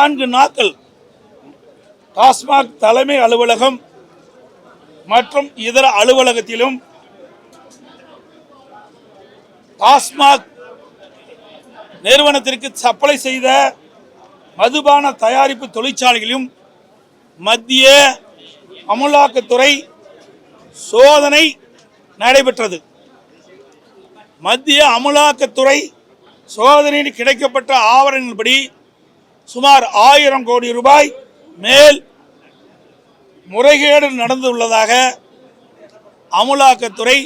நான்கு நாட்கள் டாஸ்மாக் தலைமை அலுவலகம் மற்றும் இதர அலுவலகத்திலும் டாஸ்மாக் நிறுவனத்திற்கு சப்ளை செய்த மதுபான தயாரிப்பு தொழிற்சாலைகளிலும் மத்திய அமலாக்கத்துறை சோதனை நடைபெற்றது. மத்திய அமலாக்கத்துறை சோதனையில் கிடைக்கப்பட்ட ஆவணங்களின்படி சுமார் ஆயிரம் கோடி ரூபாய் மேல் முறைகேடு நடந்துள்ளதாக அமலாக்கத்துறை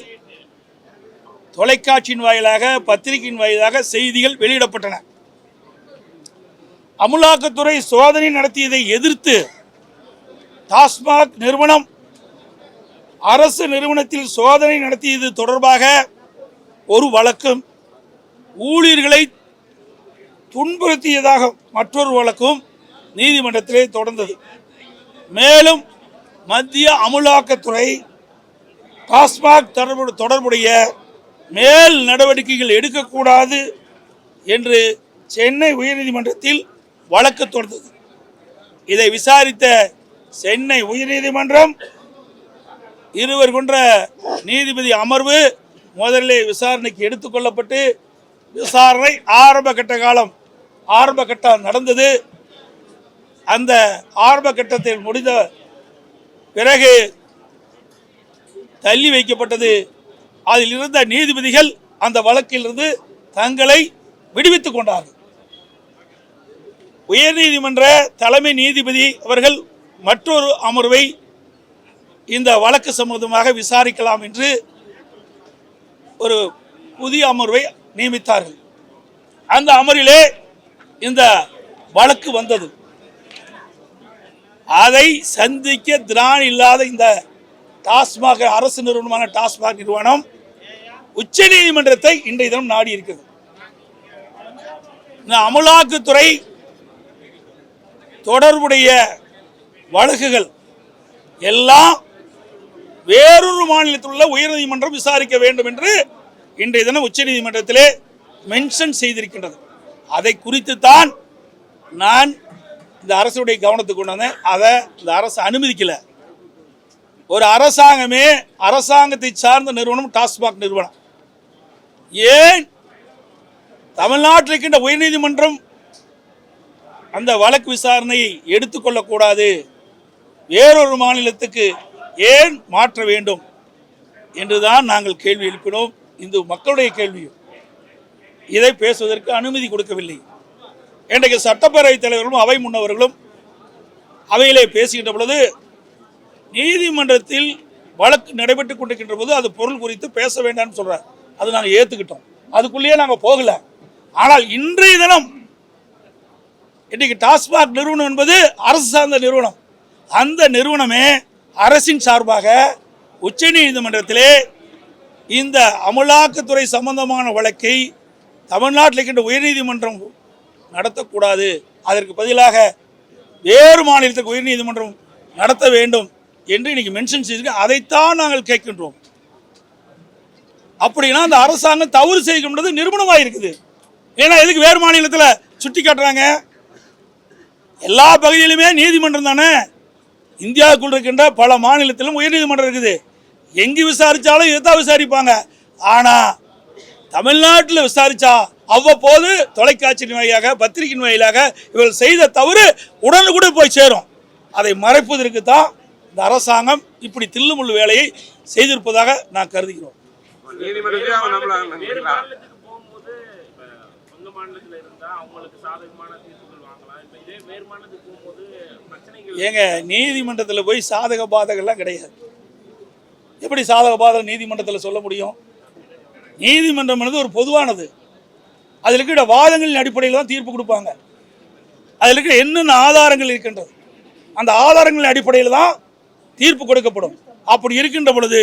தொலைக்காட்சியின் வாயிலாக பத்திரிகையின் வாயிலாக செய்திகள் வெளியிடப்பட்டன. அமலாக்கத்துறை சோதனை நடத்தியதை எதிர்த்து டாஸ்மாக் நிறுவனம் அரசு நிறுவனத்தில் சோதனை நடத்தியது தொடர்பாக ஒரு வழக்கும் ஊழியர்களை துன்புறுத்தியதாக மற்றொரு வழக்கும் நீதிமன்றத்திலே தொடர்ந்தது. மேலும் மத்திய அமுலாக்கத்துறை டாஸ்மாக் தொடர்பு தொடர்புடைய மேல் நடவடிக்கைகள் எடுக்கக்கூடாது என்று சென்னை உயர்நீதிமன்றத்தில் வழக்கு தொடர்ந்தது இதை விசாரித்த சென்னை உயர்நீதிமன்றம் இருவர் கொன்ற நீதிபதி அமர்வு முதலில் விசாரணைக்கு எடுத்துக்கொள்ளப்பட்டு விசாரணை ஆரம்ப கட்ட காலம் ஆரம்ப கட்டம் நடந்தது. அந்த ஆரம்ப கட்டத்தில் முடிந்த பிறகு தள்ளி வைக்கப்பட்டது. அதில் இருந்த நீதிபதிகள் அந்த வழக்கிலிருந்து தங்களை விடுவித்துக் கொண்டார்கள். உயர்நீதிமன்ற தலைமை நீதிபதி அவர்கள் மற்றொரு அமர்வை இந்த வழக்கு சம்பந்தமாக விசாரிக்கலாம் என்று ஒரு புதிய அமர்வை நியமித்தார்கள். அந்த அமர்விலே இந்த வழக்கு வந்தது. அதை சந்திக்க திராணி இல்லாத இந்த டாஸ்மாக அரசு நிறுவனமான டாஸ்மாக் நிறுவனம் உச்ச நீதிமன்றத்தை இன்றைய தினம் நாடி இருக்கிறது. இந்த அமலாக்கத்துறை தொடர்புடைய வழக்குகள் எல்லாம் வேறொரு மாநிலத்தில் உள்ள உயர்நீதிமன்றம் விசாரிக்க வேண்டும் என்று இன்றைய தினம் உச்சநீதிமன்றத்திலே மென்ஷன் செய்திருக்கின்றது. அதை குறித்து தான் நான் இந்த அரசுடைய கவனத்துக்கு கொண்டு வந்தேன். அதை இந்த அரசு அனுமதிக்கல. ஒரு அரசாங்கமே அரசாங்கத்தை சார்ந்த நிறுவனம் டாஸ்மாக் நிறுவனம். ஏன்? தமிழ்நாட்டில் இருக்கின்ற உயர்நீதிமன்றம் அந்த வழக்கு விசாரணையை எடுத்துக்கொள்ளக்கூடாது வேறொரு மாநிலத்துக்கு ஏன் மாற்ற வேண்டும்? என்றுதான் நாங்கள் கேள்வி எழுப்பினோம். இந்த மக்களுடைய கேள்வியும். இதை பேசுவதற்கு அனுமதி கொடுக்கவில்லை. இன்றைக்கு சட்டப்பேரவைத் தலைவர்களும் அவை முன்னவர்களும் அவையிலே பேசுகின்ற பொழுது நீதிமன்றத்தில் வழக்கு நடைபெற்றுக் கொண்டிருக்கின்ற போது அது பொருள் குறித்து பேச வேண்டாம்னு சொல்கிறார் அது நாங்கள் ஏற்றுக்கிட்டோம் அதுக்குள்ளேயே நாங்கள் போகல. ஆனால் இன்றைய தினம் இன்றைக்கு டாஸ்மாக் நிறுவனம் என்பது அரசு சார்ந்த நிறுவனம். அந்த நிறுவனமே அரசின் சார்பாக உச்ச நீதிமன்றத்திலே இந்த அமலாக்கத்துறை சம்பந்தமான வழக்கை தமிழ்நாட்டில் இருக்கின்ற உயர்நீதிமன்றம் நடத்தக்கூடாது. அதற்கு பதிலாக வேறு மாநிலத்துக்கு உயர்நீதிமன்றம் நடத்த வேண்டும் என்று இன்னைக்கு மென்ஷன் செய்திருக்கு அதைத்தான் நாங்கள் கேட்கின்றோம். அப்படின்னா அந்த அரசாங்கம் தவறு செய்கின்றது நிறுவனமாக இருக்குது. ஏன்னா எதுக்கு வேறு மாநிலத்தில் சுட்டி காட்டுறாங்க? எல்லா பகுதியிலுமே நீதிமன்றம் தானே. இந்தியாவுக்குள் இருக்கின்ற பல மாநிலத்திலும் உயர்நீதிமன்றம் இருக்குது. எங்கே விசாரித்தாலும் இதைத்தான் விசாரிப்பாங்க. ஆனால் தமிழ்நாட்டில் விசாரிச்சா அவ்வப்போது தொலைக்காட்சியின் வாயிலாக பத்திரிகையின் வாயிலாக இவர்கள் செய்த தவறு உடனுக்குடன் போய் சேரும். அதை மறைப்பதற்கு தான் இந்த அரசாங்கம் இப்படி தில்லுமுள்ளு வேலையை செய்திருப்பதாக நான் கருதுகிறோம். ஏங்க நீதிமன்றத்தில் போய் சாதக பாதகம்லாம் கிடையாது. எப்படி சாதக பாதகம் நீதிமன்றத்தில் சொல்ல முடியும்? நீதிமன்றம் என்பது ஒரு பொதுவானது. அதில் இருக்கிற வாதங்களின் அடிப்படையில் தான் தீர்ப்பு கொடுப்பாங்க. அதில் இருக்கிற என்னென்ன ஆதாரங்கள் இருக்கின்றது அந்த ஆதாரங்களின் அடிப்படையில் தான் தீர்ப்பு கொடுக்கப்படும். அப்படி இருக்கின்ற பொழுது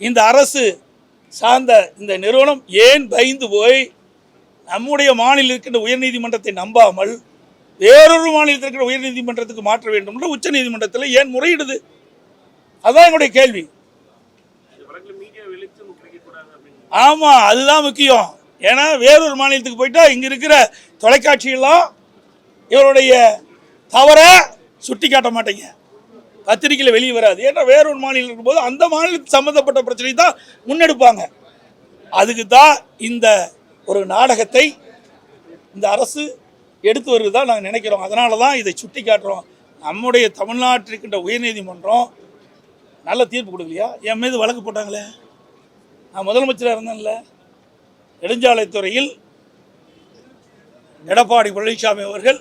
இந்த அரசு சார்ந்த இந்த நிறுவனம் ஏன் பயந்து போய் நம்முடைய மாநிலம் இருக்கின்ற உயர்நீதிமன்றத்தை நம்பாமல் வேறொரு மாநிலத்தில் இருக்கிற உயர்நீதிமன்றத்துக்கு மாற்ற வேண்டும் என்று உச்ச நீதிமன்றத்தில் ஏன் முறையிடுது? அதுதான் என்னுடைய கேள்வி. ஆமாம் அதுதான் முக்கியம். ஏன்னா வேறொரு மாநிலத்துக்கு போயிட்டா இங்கே இருக்கிற தொலைக்காட்சியெல்லாம் இவருடைய தவற சுட்டி காட்ட மாட்டேங்க. பத்திரிகையில் வெளியே வராது. ஏன்னா வேறொரு மாநிலம் இருக்கும்போது அந்த மாநிலத்துக்கு சம்மந்தப்பட்ட பிரச்சனை தான் முன்னெடுப்பாங்க. அதுக்கு தான் இந்த ஒரு நாடகத்தை இந்த அரசு எடுத்து வருவதாக நாங்கள் நினைக்கிறோம். அதனால தான் இதை சுட்டி காட்டுறோம். நம்முடைய தமிழ்நாட்டிற்கின்ற உயர்நீதிமன்றம் நல்ல தீர்ப்பு கொடுக்கலையா? என் மீது வழக்கு போட்டாங்களே? நான் முதலமைச்சராக இருந்தேன்ல. நெடுஞ்சாலைத்துறையில் எடப்பாடி பழனிசாமி அவர்கள்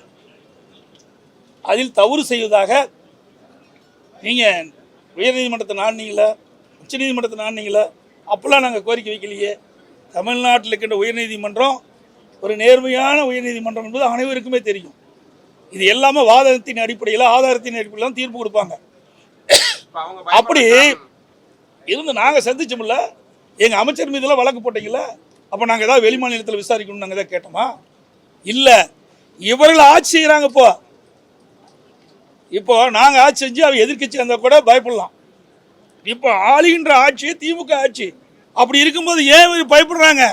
அதில் தவறு செய்வதாக நீங்கள் உயர்நீதிமன்றத்தை நாடினீங்களா உச்சநீதிமன்றத்தை நாடினீங்கள அப்போல்லாம் நாங்கள் கோரிக்கை வைக்கலையே. தமிழ்நாட்டில் இருக்கின்ற உயர்நீதிமன்றம் ஒரு நேர்மையான உயர்நீதிமன்றம் என்பது அனைவருக்குமே தெரியும். இது எல்லாமே வாதத்தின் அடிப்படையில் ஆதாரத்தின் அடிப்படையில் தான் தீர்ப்பு கொடுப்பாங்க. அப்படி. இருந்து நாங்கள் சந்திச்சோம்ல எங்கள் அமைச்சர் மீதெல்லாம் வழக்கு போட்டீங்களா அப்போ நாங்கள் ஏதாவது வெளி மாநிலத்தில் விசாரிக்கணும்னு நாங்கள் ஏதாவது கேட்டோமா? இல்லை. இவர்கள் ஆட்சி செய்கிறாங்க இப்போ. இப்போ நாங்கள் ஆட்சி செஞ்சு அவ எதிர்க்கட்சி இருந்தால் கூட பயப்படலாம். இப்போ ஆளுகின்ற ஆட்சி திமுக ஆட்சி. அப்படி இருக்கும்போது ஏன் பயப்படுறாங்க?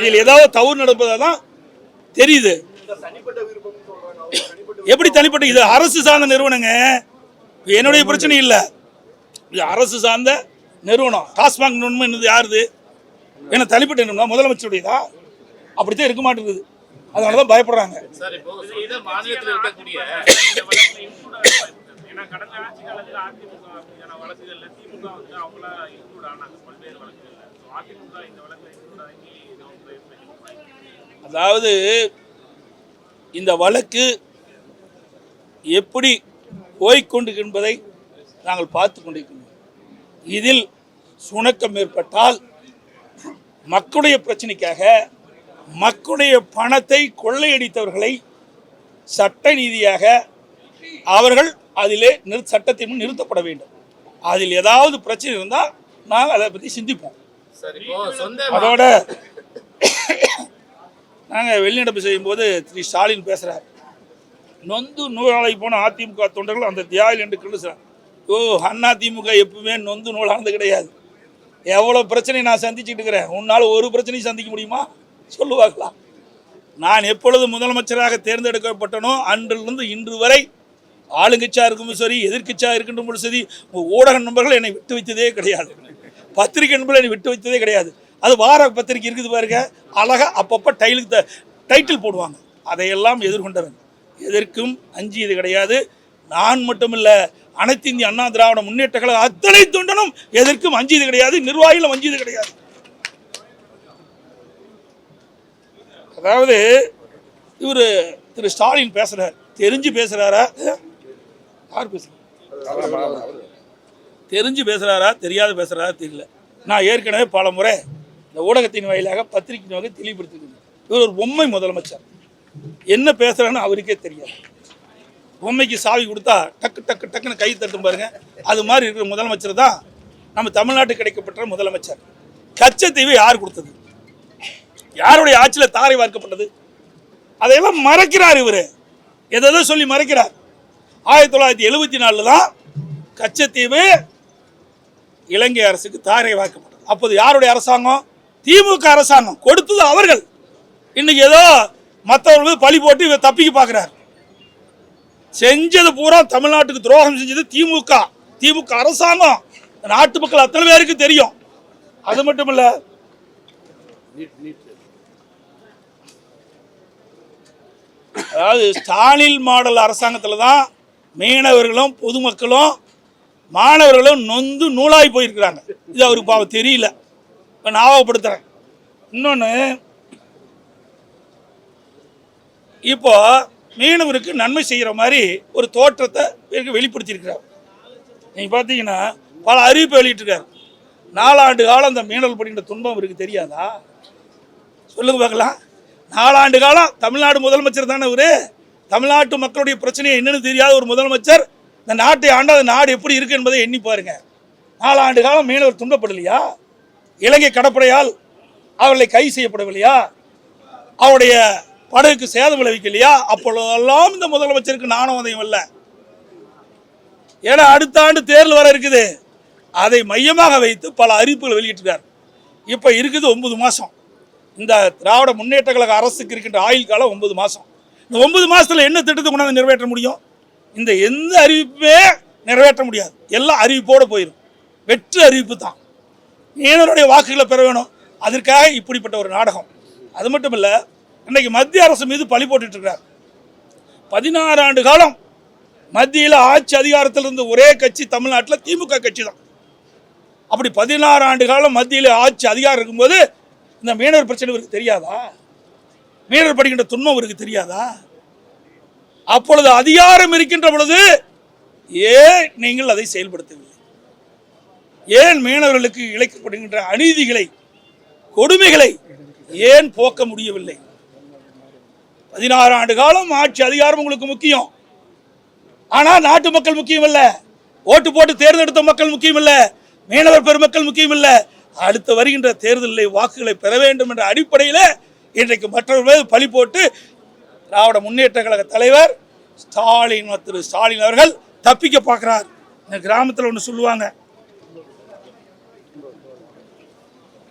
இதில் ஏதாவது தவறு நடப்பதாக தான் தெரியுது. எப்படி தனிப்பட்ட இது அரசு சார்ந்த நிறுவனங்க. என்னுடைய பிரச்சனை இல்லை. இது அரசு சார்ந்த நிறுவனம். டாஸ்மாக் நிறுவனம் என்னது யாருது? என்ன தனிப்பட்ட நிறுவனம் முதலமைச்சருடையதா? அப்படித்தான் இருக்க மாட்டேங்குது. அதனால தான் பயப்படுறாங்க. ஏன்னா அதாவது இந்த வழக்கு எப்படி போய்க்கொண்டு என்பதை நாங்கள் பார்த்து கொண்டிருக்கிறோம் இதில் சுணக்கம் ஏற்பட்டால் மக்களுடைய பிரச்சனைக்காக மக்களுடைய பணத்தை கொள்ளையடித்தவர்களை சட்ட நீதியாக அவர்கள் அதிலே நிறு சட்டத்தின் முன் நிறுத்தப்பட வேண்டும். அதில் ஏதாவது பிரச்சனை இருந்தால் நாங்கள் அதை பற்றி சிந்திப்போம். அதோட நாங்கள் வெளிநடப்பு செய்யும்போது திரு ஸ்டாலின் பேசுகிறார் நொந்து நூலாளி போன அதிமுக தொண்டர்கள் அந்த தியாகில் என்று கிழிச்சார் ஓ அண்ணா திமுக எப்பவுமே நொந்து நூலானது கிடையாது. எவ்வளோ பிரச்சனை நான் சந்திச்சுட்டு இருக்கிறேன்? உன்னால் ஒரு பிரச்சனையும் சந்திக்க முடியுமா? சொல்லுவாங்களா நான் எப்பொழுது முதலமைச்சராக தேர்ந்தெடுக்கப்பட்டனோ அன்றிலிருந்து இன்று வரை ஆளுங்கட்சியாக இருக்கும் சரி எதிர்கட்சியாக இருக்கின்ற சரி ஊடக நண்பர்கள் என்னை விட்டு வைத்ததே கிடையாது. பத்திரிகை நண்பர்கள் என்னை விட்டு வைத்ததே கிடையாது. அது வார பத்திரிகை இருக்குது பாருங்க அழகாக அப்பப்போ டைலுக்கு த- டைட்டில் போடுவாங்க. அதையெல்லாம் எதிர்கொண்டவன். எதற்கும் அஞ்சியது கிடையாது. நான் மட்டுமில்ல அனைத்து இந்திய அண்ணா திராவிட முன்னேற்ற கழக அத்தனை தொண்டனும் எதற்கும் அஞ்சியது கிடையாது. நிர்வாகிகளும் அஞ்சியது கிடையாது. அதாவது இவர் திரு ஸ்டாலின் பேசுறார். தெரிஞ்சு பேசுறாரா? யார் பேசுறாரு தெரிஞ்சு பேசுறாரா? தெரியாத பேசுறாரா? தெரியல. நான் ஏற்கனவே பல முறை இந்த ஊடகத்தின் வாயிலாக பத்திரிகையின் வகை தெளிவுபடுத்திருக்கேன் இவர் ஒரு பொம்மை முதலமைச்சர். என்ன பேசுகிறான்னு அவருக்கே தெரியாது. பொம்மைக்கு சாவி கொடுத்தா டக்கு டக்கு டக்குன்னு கை தட்டும் பாருங்க. அது மாதிரி இருக்கிற முதலமைச்சர் தான் நம்ம தமிழ்நாட்டுக்கு கிடைக்கப்பட்ட முதலமைச்சர். கச்சத்தீவு யார் கொடுத்தது? யாருடைய ஆட்சியில் தாரை வார்க்கப்பட்டது? அதையெல்லாம் மறைக்கிறார் இவர். எதை சொல்லி மறைக்கிறார். ஆயிரத்தி தொள்ளாயிரத்தி எழுபத்தி நாலில் தான் கச்சத்தீவு இலங்கை அரசுக்கு தாரை வார்க்கப்பட்டது. அப்போது யாருடைய அரசாங்கம்? திமுக அரசாங்கம். கொடுத்தது அவர்கள். இன்னைக்கு ஏதோ மற்றவர்கள் பழி போட்டு இவர் தப்பிக்க பார்க்குறார் செஞ்சது பூரா தமிழ்நாட்டுக்கு துரோகம் செஞ்சது திமுக. திமுக அரசாங்கம். நாட்டு மக்கள் அத்தனை பேருக்கு தெரியும். அது மட்டும் இல்லை அதாவது ஸ்டாலின் மாடல் அரசாங்கத்தில் தான் மீனவர்களும் பொதுமக்களும் மாணவர்களும் நொந்து நூலாகி போயிருக்கிறாங்க. இது அவருக்கு பாவம் தெரியல. இப்போ ஞாபகப்படுத்துகிறேன் இன்னொன்று இப்போ மீனவருக்கு நன்மை செய்கிற மாதிரி ஒரு தோற்றத்தை வெளிப்படுத்தியிருக்கிறார். நீங்கள் பார்த்தீங்கன்னா பல அறிவிப்பு வெளியிட்டிருக்காரு. நாலாண்டு காலம் அந்த மீனவர் படுகின்ற துன்பம் இவருக்கு தெரியாதா? சொல்லுங்க பார்க்கலாம். நாலாண்டு காலம் தமிழ்நாடு முதலமைச்சர் தானே இவர்? தமிழ்நாட்டு மக்களுடைய பிரச்சனையை என்னென்னு தெரியாத ஒரு முதலமைச்சர். இந்த நாட்டை ஆண்டாத அந்த நாடு எப்படி இருக்குது என்பதை எண்ணி பாருங்கள் நாலாண்டு காலம் மீனவர் துன்பப்படலையா? இலங்கை கடற்படையால் அவர்களை கைது செய்யப்படவில்லையா? அவருடைய படகுக்கு சேதம் விளைவிக்கலையா? அப்பொழுதெல்லாம் இந்த முதலமைச்சருக்கு நாணம் அதையும் இல்லை. ஏன்னா அடுத்த ஆண்டு தேர்தல் வர இருக்குது. அதை மையமாக வைத்து பல அறிவிப்புகள் வெளியிட்டிருக்கார். இப்போ இருக்குது ஒன்பது மாதம் இந்த திராவிட முன்னேற்ற கழக அரசுக்கு இருக்கின்ற ஆயுள் காலம் ஒன்பது மாதம் இந்த ஒன்பது மாதத்தில் என்ன திட்டத்தை கொண்டாந்து நிறைவேற்ற முடியும்? இந்த எந்த அறிவிப்புமே நிறைவேற்ற முடியாது. எல்லாம் அறிவிப்போடு போயிடும் வெற்று அறிவிப்பு தான். மீனவருடைய வாக்குகளை பெற வேணும். அதற்காக இப்படிப்பட்ட ஒரு நாடகம். அது மட்டும் இல்லை இன்னைக்கு மத்திய அரசு மீது பழி போட்டுட்ருக்கிறார் பதினாறு ஆண்டு காலம் மத்தியில் ஆட்சி அதிகாரத்தில் இருந்த ஒரே கட்சி தமிழ்நாட்டில் திமுக கட்சி தான் அப்படி பதினாறு ஆண்டு காலம் மத்தியில் ஆட்சி அதிகாரம் இருக்கும்போது இந்த மீனவர் பிரச்சனை இவருக்கு தெரியாதா? மீனவர் படிக்கின்ற துன்பம் இவருக்கு தெரியாதா? அப்பொழுது அதிகாரம் இருக்கின்ற பொழுது ஏன் நீங்கள் அதை செயல்படுத்தவில்லை? ஏன் மீனவர்களுக்கு இழைக்கப்படுகின்ற அநீதிகளை கொடுமைகளை ஏன் போக்க முடியவில்லை? பதினாறு ஆண்டு காலம் ஆட்சி அதிகாரம் உங்களுக்கு முக்கியம். ஆனால் நாட்டு மக்கள் முக்கியம் இல்லை ஓட்டு போட்டு தேர்ந்தெடுத்த மக்கள் முக்கியம் இல்லை மீனவர் பெருமக்கள் முக்கியம் இல்லை அடுத்து வருகின்ற தேர்தலில் வாக்குகளை பெற வேண்டும் என்ற அடிப்படையில் இன்றைக்கு மற்றவர்கள் மீது பழி போட்டு திராவிட முன்னேற்ற கழக தலைவர் ஸ்டாலின் திரு ஸ்டாலின் அவர்கள் தப்பிக்க பார்க்குறார். இந்த கிராமத்தில் ஒன்று சொல்லுவாங்க.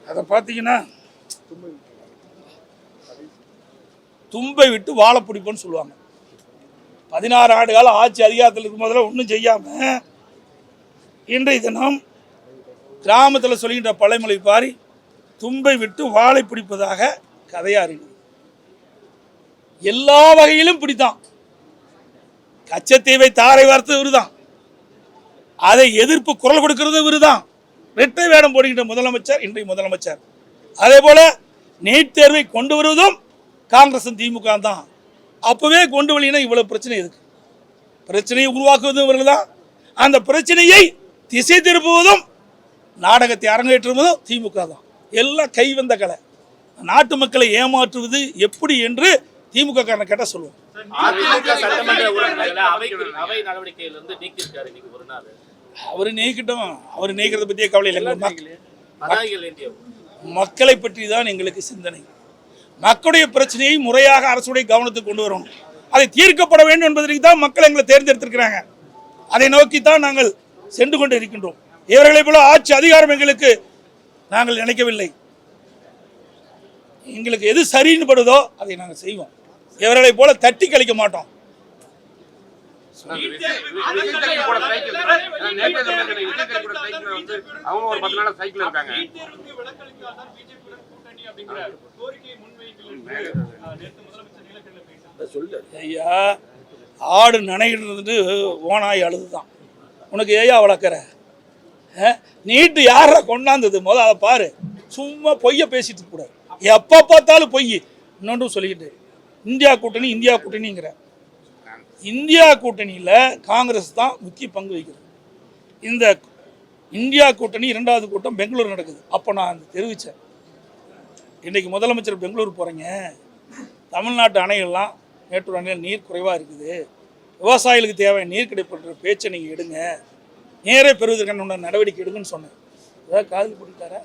அதை பார்த்தீங்கன்னா தும்பை விட்டு வாழை பிடிப்போன்னு சொல்லுவாங்க. பதினாறு ஆண்டு காலம் ஆட்சி அதிகாரத்தில் இருக்கும் போதெல்லாம் ஒன்றும் செய்யாமல் இன்றைய தினம் கிராமத்தில் சொல்கின்ற பழைமொழி பாரி தும்பை விட்டு வாழை பிடிப்பதாக கதையா இருக்கு எல்லா வகையிலும் பிடித்தான். கச்சத்தீவை தாரை வார்த்தது இவருதான் அதை எதிர்ப்பு குரல் கொடுக்கிறது இவருதான் ரெட்டை வேடம் போடுகின்ற முதலமைச்சர் இன்றைய முதலமைச்சர். அதே போல நீட் தேர்வை கொண்டு வருவதும் காங்கிரசும் திமுக தான். அப்பவே கொண்டு வரலினா இவ்வளவு பிரச்சனை எதுக்கு பிரச்சனையை உருவாக்குவதும் இவர்கள் தான் அந்த பிரச்சனையை திசை திருப்புவதும் நாடகத்தை அரங்கேற்றுவதும் திமுக தான். எல்லாம் கை வந்த கலை. நாட்டு மக்களை ஏமாற்றுவது எப்படி என்று திமுக காரனை கேட்டால் சொல்லுவோம். அவர் நீக்கிட்டோம். அவர் நீக்கிறத பற்றியே கவலை இல்லை. மக்களை பற்றி தான் எங்களுக்கு சிந்தனை. மக்களுடைய பிரச்சனையை முறையாக அரசுடைய கவனத்துக்கு கொண்டு வரணும் அதை தீர்க்கப்பட வேண்டும் என்பதற்கு தான் மக்கள் எங்களை தேர்ந்தெடுத்திருக்கிறாங்க. அதை நோக்கி தான் நாங்கள் சென்று கொண்டு இருக்கின்றோம். இவர்களை போல ஆட்சி அதிகாரம் எங்களுக்கு நாங்கள் நினைக்கவில்லை. எங்களுக்கு எது சரின்னு படுதோ அதை நாங்கள் செய்வோம். இவர்களை போல தட்டி கழிக்க மாட்டோம் விஜய் டிவி கூட சைக்கிள் நேற்று இந்த மாதிரி விஜய் டிவி கூட சைக்கிள் வந்து அவங்க ஒரு பத்து நாளா சைக்கிள் இருக்காங்க ஐயா ஆடு நனைகிறது ஓனாய் அழுதுதான். உனக்கு ஏயா வளர்க்குற? நீட்டு யார கொண்டாந்தது? முத அதை பாரு. சும்மா பொய்ய பேசிட்டு கூட எப்போ பார்த்தாலும் பொய். இன்னொன்றும் சொல்லிக்கிட்டு இந்தியா கூட்டணி இந்தியா கூட்டணிங்கிற. இந்தியா கூட்டணியில் காங்கிரஸ் தான் முக்கிய பங்கு வகிக்கிறது. இந்த இந்தியா கூட்டணி இரண்டாவது கூட்டம் பெங்களூர் நடக்குது. அப்போ நான் தெரிவித்தேன் இன்றைக்கி முதலமைச்சர் பெங்களூர் போகிறீங்க தமிழ்நாட்டு அணைகள்லாம் மேட்டூர் அணையில் நீர் குறைவாக இருக்குது. விவசாயிகளுக்கு தேவையான நீர் கிடைப்பன்ற பேச்சை நீங்கள் எடுங்க. நேரே பெறுவதற்கான நடவடிக்கை எடுங்கன்னு சொன்னேன். ஏதாவது காதல் போட்டுட்டாரா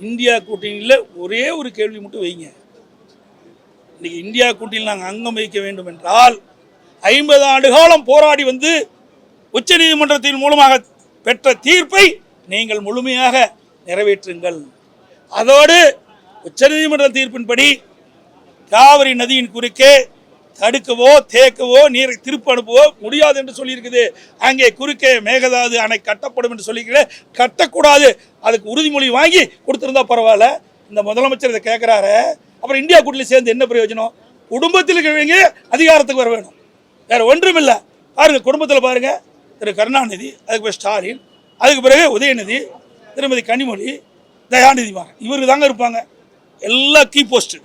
இந்தியா கூட்டணியில் ஒரே ஒரு கேள்வி மட்டும் வைங்க. இன்றைக்கி இந்தியா கூட்டணியில் நாங்கள் அங்கம் வைக்க வேண்டும் என்றால் ஐம்பது ஆண்டு காலம் போராடி வந்து உச்சநீதிமன்றத்தின் மூலமாக பெற்ற தீர்ப்பை நீங்கள் முழுமையாக நிறைவேற்றுங்கள். அதோடு உச்சநீதிமன்ற தீர்ப்பின்படி காவிரி நதியின் குறுக்கே தடுக்கவோ தேக்கவோ நீரை திருப்ப அனுப்பவோ முடியாது என்று சொல்லியிருக்குது. அங்கே குறுக்கே மேகதாது அணை கட்டப்படும் என்று சொல்லியிருக்கிற கட்டக்கூடாது. அதுக்கு உறுதிமொழி வாங்கி கொடுத்துருந்தா பரவாயில்ல. இந்த முதலமைச்சர் இதை கேட்குறாரு. அப்புறம் இந்தியா கூட்டில் சேர்ந்து என்ன பிரயோஜனம்? குடும்பத்தில் இருக்கிறவங்க அதிகாரத்துக்கு வர வேணும். வேறு ஒன்றும் இல்லை பாருங்கள் குடும்பத்தில் பாருங்க திரு கருணாநிதி அதுக்கு பிறகு ஸ்டாலின் அதுக்கு பிறகு உதயநிதி திருமதி கனிமொழி தயாநிதி மகன் இவருக்கு தாங்க இருப்பாங்க. எல்லா கீ போஸ்ட்டு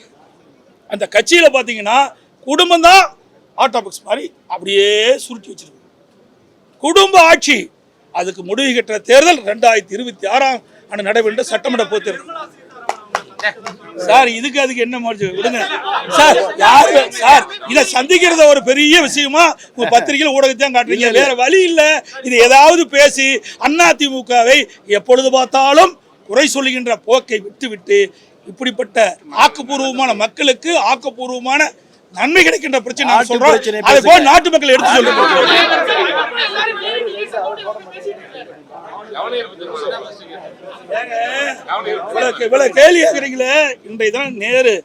அந்த கட்சியில் பார்த்தீங்கன்னா குடும்பம் தான் ஆட்டோ மாதிரி அப்படியே சுருட்டி வச்சிருக்கு குடும்ப ஆட்சி அதுக்கு முடிவு கட்டுற தேர்தல் ரெண்டாயிரத்தி இருபத்தி ஆறாம் ஆண்டு நடைபெற்ற சட்டமன்ற பொது சார் இதுக்கு அதுக்கு என்ன மாற்று விடுங்க சார் யாரு சார் இதை சந்திக்கிறத ஒரு பெரிய விஷயமா உங்க பத்திரிகையில் ஊடகத்தையும் காட்டுறீங்க வேற வழி இல்ல இது ஏதாவது பேசி அதிமுகவை எப்பொழுது பார்த்தாலும் குறை சொல்லுகின்ற போக்கை விட்டுவிட்டு இப்படிப்பட்ட ஆக்கப்பூர்வமான மக்களுக்கு ஆக்கப்பூர்வமான நன்மை கிடைக்கின்ற பிரச்சனை நான் சொல்றோம் அதை போல் நாட்டு மக்கள் எடுத்து சொல்லுங்க இவ்வளவு கேள்வி கேட்குறீங்களே இன்றைய தான் நேரு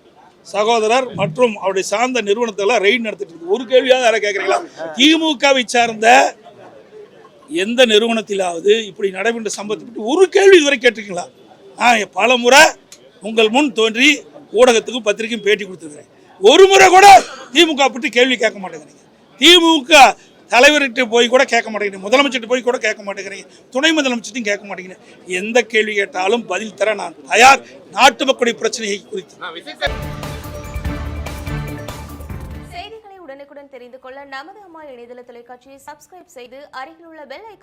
சகோதரர் மற்றும் அவருடைய சார்ந்த நிறுவனத்தெல்லாம் ரெய்ட் நடத்திட்டு இருக்கு ஒரு கேள்வியாவது யாரை கேட்குறீங்களா திமுகவை சார்ந்த எந்த நிறுவனத்திலாவது இப்படி நடைபெற்ற சம்பவத்தை பற்றி ஒரு கேள்வி இதுவரை கேட்டிருக்கீங்களா? நான் பல முறை உங்கள் முன் தோன்றி ஊடகத்துக்கும் பத்திரிக்கையும் பேட்டி கொடுத்துருக்கிறேன். ஒரு முறை கூட திமுக பற்றி கேள்வி கேட்க மாட்டேங்கிறீங்க. திமுக தலைவர்கிட்ட போய் கூட கேட்க மாட்டேங்கிறீங்க. முதலமைச்சர்கிட்ட போய் கூட கேட்க மாட்டேங்கிறீங்க. துணை முதலமைச்சர்ட்டையும் கேட்க மாட்டேங்கிறீங்க. எந்த கேள்வி கேட்டாலும் பதில் தர நான் தயார். நாட்டு மக்களுடைய பிரச்சனையை குறித்து. செய்திகளை உடனுக்குடன் தெரிந்து கொள்ள நமது அம்மா இணையதள தொலைக்காட்சியை சப்ஸ்கிரைப் செய்து அருகில் உள்ள பெல் ஐக்கான்